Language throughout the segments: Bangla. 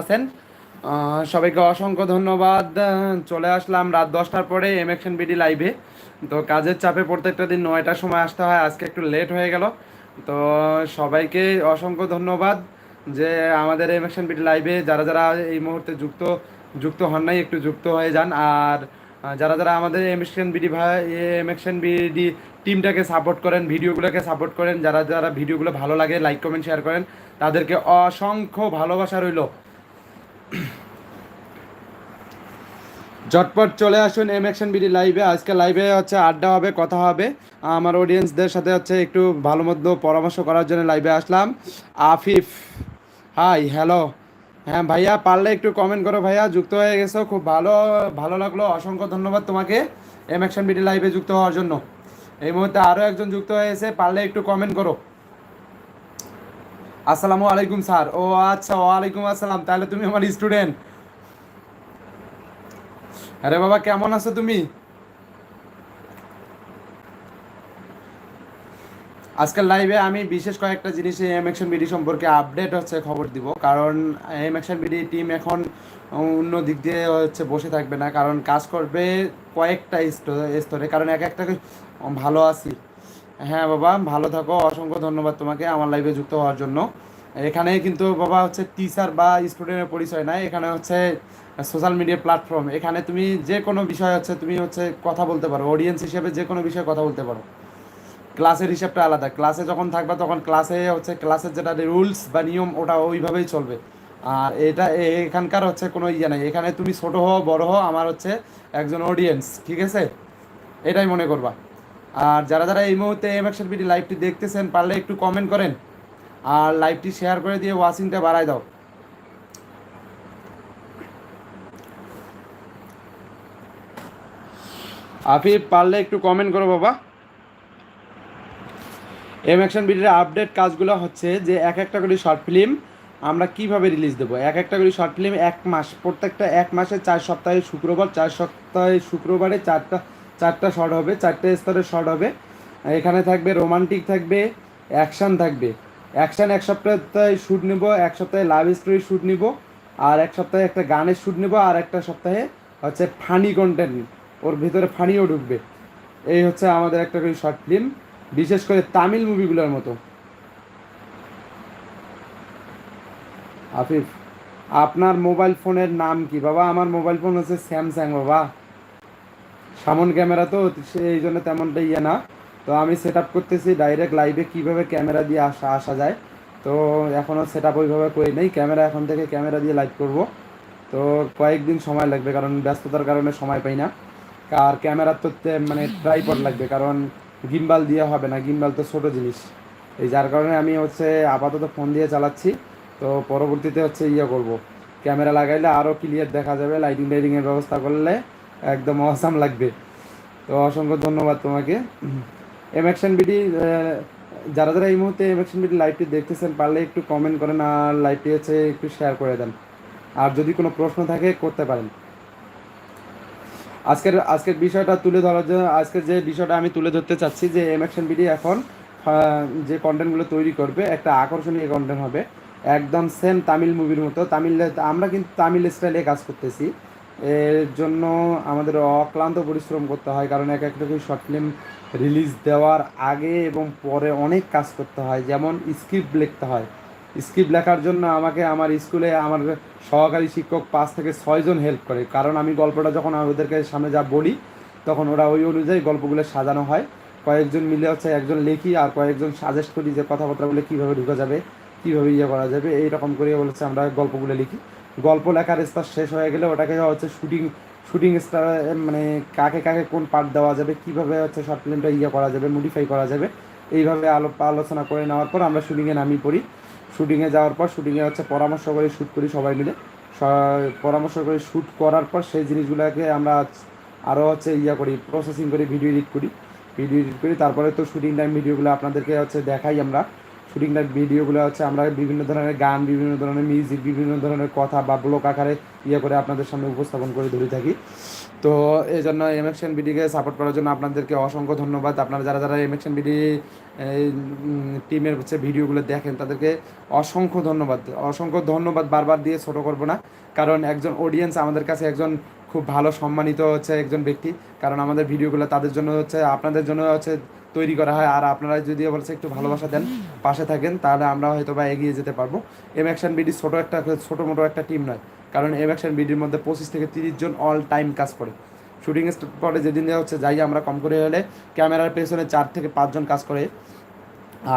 আছেন। সবাইকে অসংখ্য ধন্যবাদ। চলে আসলাম রাত দশটার পরে এম একশন বিডি লাইভে। তো কাজের চাপে প্রত্যেকটা দিন নয়টার সময় আসতে হয়, আজকে একটু লেট হয়ে গেল। তো সবাইকে অসংখ্য ধন্যবাদ যে আমাদের এম একশন বিডি লাইভে যারা যারা এই মুহূর্তে যুক্ত যুক্ত হন নাই, একটু যুক্ত হয়ে যান। আর যারা যারা আমাদের এম একশন বিডি ভাই, এম একশন বিডি টিমটাকে সাপোর্ট করেন, ভিডিওগুলোকে সাপোর্ট করেন, যারা যারা ভিডিওগুলো ভালো লাগে, লাইক, কমেন্ট, শেয়ার করেন, তাদেরকে অসংখ্য ভালোবাসা রইল। ঝটপট চলে আসুন এম অ্যাকশন বিডি লাইভে আজকে লাইভে হচ্ছে আড্ডা হবে, কথা হবে। আমার অডিয়েন্সদের সাথে হচ্ছে একটু ভালো মন্দ পরামর্শ করার জন্য লাইভে আসলাম। আফিফ হাই হ্যালো হ্যাঁ ভাইয়া, পারলে একটু কমেন্ট করো ভাইয়া, যুক্ত হয়ে গেছো, খুব ভালো ভালো লাগল, অসংখ্য ধন্যবাদ তোমাকে এম অ্যাকশন বিডি লাইভে যুক্ত হওয়ার জন্য। এই মুহূর্তে আরও একজন যুক্ত হয়েছে পারলে একটু কমেন্ট করো। আসসালামু আলাইকুম, স্যার। ও আচ্ছা ওয়ালাইকুম আসসালাম। তাহলে তুমি আমার স্টুডেন্ট। আরে বাবা, কেমন আছো তুমি? আজকের লাইভে আমি বিশেষ কয়েকটা জিনিস এম অ্যাকশন বিডি সম্পর্কে আপডেট হচ্ছে, খবর দিব। কারণ এম অ্যাকশন বিডি টিম এখন অন্য দিক দিয়ে হচ্ছে বসে থাকবে না, কারণ কাজ করবে কয়েকটা স্তরে। কারণ এক একটা ভালো আছি। হ্যাঁ বাবা, ভালো থাকো। অসংখ্য ধন্যবাদ তোমাকে আমার লাইভে যুক্ত হওয়ার জন্য। এখানে কিন্তু বাবা হচ্ছে টিচার বা স্টুডেন্টের পরিচয় নাই, এখানে হচ্ছে সোশ্যাল মিডিয়া প্ল্যাটফর্ম এখানে তুমি যে কোনো বিষয় হচ্ছে তুমি হচ্ছে কথা বলতে পারো অডিয়েন্স হিসেবে যে কোনো বিষয়ে কথা বলতে পারো। ক্লাসের হিসাবটা আলাদা। ক্লাসে যখন থাকবা তখন ক্লাসে হচ্ছে ক্লাসের যেটা রুলস বা নিয়ম, ওটা ওইভাবেই চলবে। আর এটা এখানকার হচ্ছে কোনো ইয়ে নাই। এখানে তুমি ছোটো হও, বড় হও, আমার হচ্ছে একজন অডিয়েন্স ঠিক আছে? এটাই মনে করবা। আর যারা যারা এই মুহূর্তে এম একশন বিডি লাইভটি দেখতেছেন, পারলে একটু কমেন্ট করেন আর লাইভটি শেয়ার করে দিয়ে ওয়াচিংটা বাড়ায় দাও। আফিফ, পারলে একটু কমেন্ট করো বাবা। এম অ্যাকশন বিডির আপডেট কাজগুলো হচ্ছে যে এক একটা করে শর্ট ফিল্ম আমরা কীভাবে রিলিজ দেবো? এক একটা করে শর্ট ফিল্ম এক মাস, প্রত্যেকটা এক মাসে চার সপ্তাহে শুক্রবার, চার সপ্তাহে শুক্রবারে চারটা চারটা শট হবে, চারটে স্তরের শট হবে। এখানে থাকবে রোমান্টিক থাকবে অ্যাকশন থাকবে। অ্যাকশন এক সপ্তাহে শ্যুট নেব, এক সপ্তাহে লাভ স্টোরি শ্যুট নিব, আর এক সপ্তাহে একটা গানের শ্যুট নেব, আর একটা সপ্তাহে হচ্ছে ফানি কন্টেন্ট ওর ভিতরে ফানিও ঢুকবে। এই হচ্ছে আমাদের একটা করে শর্ট ফিল্ম বিশেষ করে তামিল মুভিগুলোর মতো। আফিফ, আপনার মোবাইল ফোনের নাম কি? বাবা, আমার মোবাইল ফোন হচ্ছে স্যামসাং বাবা। সামন ক্যামেরা তো সেই জন্য তেমনটা ইয়ে না। তো আমি সেট আপ করতেছি ডাইরেক্ট লাইভে কীভাবে ক্যামেরা দিয়ে আসা আসা যায়। তো এখনও সেট আপ ওইভাবে করি নেই। ক্যামেরা এখন থেকে ক্যামেরা দিয়ে লাইভ করব। তো কয়েকদিন সময় লাগবে কারণ ব্যস্ততার কারণে সময় পাই না। আর ক্যামেরার তো তে- মানে ট্রাইপড লাগবে কারণ গিম্বাল দিয়ে হবে না। গিম্বাল তো ছোটো জিনিস। এই যার কারণে আমি হচ্ছে আপাতত ফোন দিয়ে চালাচ্ছি। তো পরবর্তীতে হচ্ছে ইয়ে করব। ক্যামেরা লাগাইলে আরও ক্লিয়ার দেখা যাবে। লাইটিং টাইটিংয়ের ব্যবস্থা করলে একদম অসাম লাগবে। তো অসংখ্য ধন্যবাদ তোমাকে। এম অ্যাকশন বিডি যারা যারা এই মুহূর্তে এম অ্যাকশন বিডি লাইভটি দেখতেছেন, পারলে একটু কমেন্ট করেন আর লাইভটি হচ্ছে একটু শেয়ার করে দেন। আর যদি কোনো প্রশ্ন থাকে, করতে পারেন। আজকের আজকের বিষয়টা তুলে ধরার জন্য, আজকের যে বিষয়টা আমি তুলে ধরতে চাচ্ছি, যে এম অ্যাকশন বিডি এখন যে কন্টেন্টগুলো তৈরি করবে, একটা আকর্ষণীয় কন্টেন্ট হবে। একদম সেম তামিল মুভির মতো। তামিল, আমরা কিন্তু তামিল স্টাইলে কাজ করতেছি। এর জন্য আমাদের অক্লান্ত পরিশ্রম করতে হয়, কারণ এক একটা করে শর্ট ফিল্ম রিলিজ দেওয়ার আগে এবং পরে অনেক কাজ করতে হয়। যেমন স্ক্রিপ্ট লিখতে হয়। স্ক্রিপ্ট লেখার জন্য আমাকে আমার স্কুলে আমার সহকারী শিক্ষক পাঁচ থেকে ছয়জন হেল্প করে। কারণ আমি গল্পটা যখন ওদেরকে সামনে যা বলি, তখন ওরা ওই অনুযায়ী গল্পগুলো সাজানো হয়। কয়েকজন মিলে হচ্ছে একজন লিখি আর কয়েকজন সাজেস্ট করি যে কথাবার্তাগুলো কীভাবে ঢুকা যাবে, কীভাবে ইয়ে করা যাবে এই রকম করে বলেছে আমরা গল্পগুলো লিখি। গল্প লেখার স্তর শেষ হয়ে গেলে ওটাকে হচ্ছে শুটিং শুটিং স্টার মানে কাকে কাকে কোন পার্ট দেওয়া যাবে, কীভাবে হচ্ছে শর্ট ফিল্মটা ইয়ে করা যাবে মডিফাই করা যাবে, এইভাবে আলো, আলোচনা করে নেওয়ার পর আমরা শুটিংয়ে নামিয়ে পড়ি। শুটিংয়ে যাওয়ার পর শুটিংয়ে হচ্ছে পরামর্শ করে শ্যুট করি সবাই মিলে। পরামর্শ করে শ্যুট করার পর সেই জিনিসগুলোকে আমরা আরও হচ্ছে ইয়া করি প্রসেসিং করি ভিডিও এডিট করি। ভিডিও এডিট করি, তারপরে তো শুটিং টাইম ভিডিওগুলো আপনাদেরকে হচ্ছে দেখাই আমরা। শুটিং লাইভ ভিডিওগুলো হচ্ছে আমরা বিভিন্ন ধরনের গান, বিভিন্ন ধরনের মিউজিক বিভিন্ন ধরনের কথা বা ব্লগ আকারে ইয়ে করে আপনাদের সামনে উপস্থাপন করে ধরে থাকি। তো এই জন্য এমএকশন বিডিকে সাপোর্ট করার জন্য আপনাদেরকে অসংখ্য ধন্যবাদ। আপনারা যারা যারা এমএকশন বিডি টিমের হচ্ছে ভিডিওগুলো দেখেন, তাদেরকে অসংখ্য ধন্যবাদ। অসংখ্য ধন্যবাদ বারবার দিয়ে ছোটো করব না, কারণ একজন অডিয়েন্স আমাদের কাছে একজন খুব ভালো সম্মানিত হচ্ছে একজন ব্যক্তি, কারণ আমাদের ভিডিওগুলো তাদের জন্য হচ্ছে, আপনাদের জন্য হচ্ছে তৈরি করা হয়। আর আপনারা যদি বলছে একটু ভালোবাসা দেন, পাশে থাকেন, তাহলে আমরা হয়তো বা এগিয়ে যেতে পারব। এম অ্যাকশন বিডি ছোটো একটা, ছোটো মোটো একটা টিম নয়। কারণ এম অ্যাকশন বিডির মধ্যে পঁচিশ থেকে তিরিশ জন অল টাইম কাজ করে। শুটিং স্পটে যেদিন হচ্ছে, যাই আমরা কম করে হলে ক্যামেরার পেছনে চার থেকে পাঁচজন কাজ করে।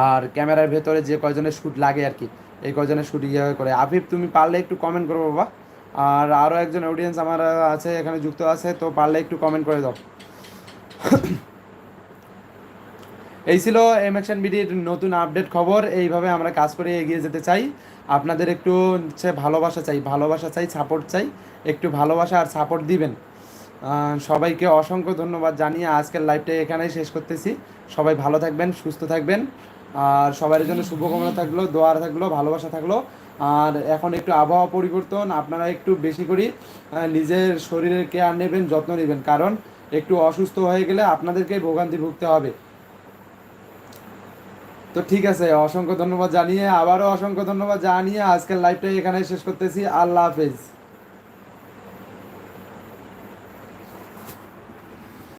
আর ক্যামেরার ভেতরে যে কয়জনের শ্যুট লাগে আর কি, এই কয়জনের শ্যুট ইয়ে করে? আফিফ, তুমি পারলে একটু কমেন্ট করো বাবা। আর আরও একজন অডিয়েন্স আমার আছে, এখানে যুক্ত আছে, তো পারলে একটু কমেন্ট করে দাও। এই ছিল এম অ্যাকশন বিডির নতুন আপডেট খবর। এইভাবে আমরা কাজ করে এগিয়ে যেতে চাই। আপনাদের একটু হচ্ছে ভালোবাসা চাই ভালোবাসা চাই সাপোর্ট চাই। একটু ভালোবাসা আর সাপোর্ট দিবেন। সবাইকে অসংখ্য ধন্যবাদ জানিয়ে আজকের লাইভটা এখানেই শেষ করতেছি। সবাই ভালো থাকবেন, সুস্থ থাকবেন। আর সবার জন্য শুভকামনা থাকল দোয়ার থাকল, ভালোবাসা থাকল। আর এখন একটু আবহাওয়া পরিবর্তন, আপনারা একটু বেশি করে নিজের শরীরের কেয়ার নেবেন, যত্ন নেবেন। কারণ একটু অসুস্থ হয়ে গেলে আপনাদেরকেই ভোগান্তি ভুগতে হবে। তো ঠিক আছে, অসংখ্য ধন্যবাদ জানিয়ে, আবারও অসংখ্য ধন্যবাদ জানিয়ে আজকের লাইভটা এখানে শেষ করতেছি। আল্লাহ হাফেজ।